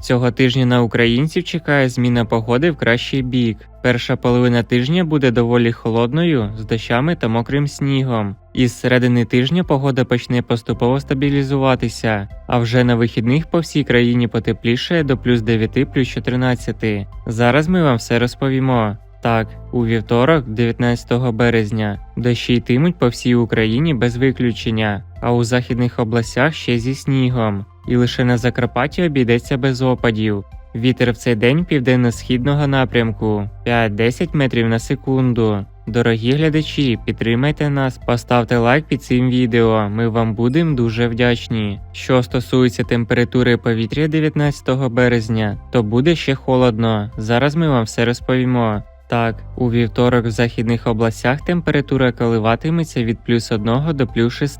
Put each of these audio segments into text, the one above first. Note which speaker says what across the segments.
Speaker 1: Цього тижня на українців чекає зміна погоди в кращий бік. Перша половина тижня буде доволі холодною, з дощами та мокрим снігом. Із середини тижня погода почне поступово стабілізуватися, а вже на вихідних по всій країні потеплішає до плюс 9, плюс 14. Зараз ми вам все розповімо. Так, у вівторок, 19 березня, дощі йтимуть по всій Україні без виключення, а у західних областях ще зі снігом. І лише на Закарпатті обійдеться без опадів. Вітер в цей день південно-східного напрямку 5-10 метрів на секунду. Дорогі глядачі, підтримайте нас, поставте лайк під цим відео. Ми вам будемо дуже вдячні. Що стосується температури повітря 19 березня, то буде ще холодно. Зараз ми вам все розповімо. Так, у вівторок в західних областях температура коливатиметься від плюс 1 до плюс 6,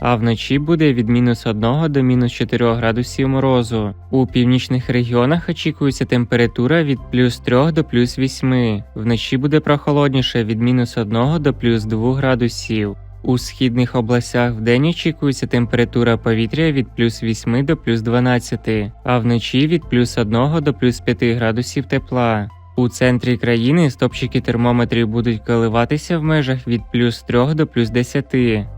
Speaker 1: а вночі буде від мінус 1 до мінус 4 градусів морозу. У північних регіонах очікується температура від плюс 3 до плюс 8. Вночі буде прохолодніше від мінус 1 до плюс 2 градусів. У східних областях вдень очікується температура повітря від плюс 8 до плюс 12, а вночі від плюс 1 до плюс 5 градусів тепла. У центрі країни стопчики термометрів будуть коливатися в межах від плюс 3 до плюс 10,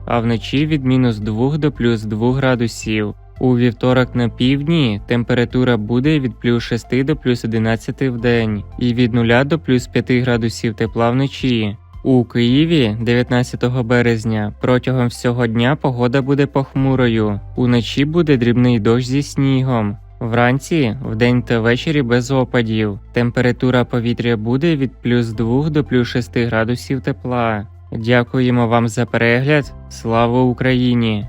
Speaker 1: а вночі від мінус 2 до плюс 2 градусів. У вівторок на півдні температура буде від плюс 6 до плюс 11 в день і від 0 до плюс 5 градусів тепла вночі. У Києві 19 березня протягом всього дня погода буде похмурою. Уночі буде дрібний дощ зі снігом. Вранці, вдень та ввечері без опадів. Температура повітря буде від плюс 2 до плюс 6 градусів тепла. Дякуємо вам за перегляд. Слава Україні!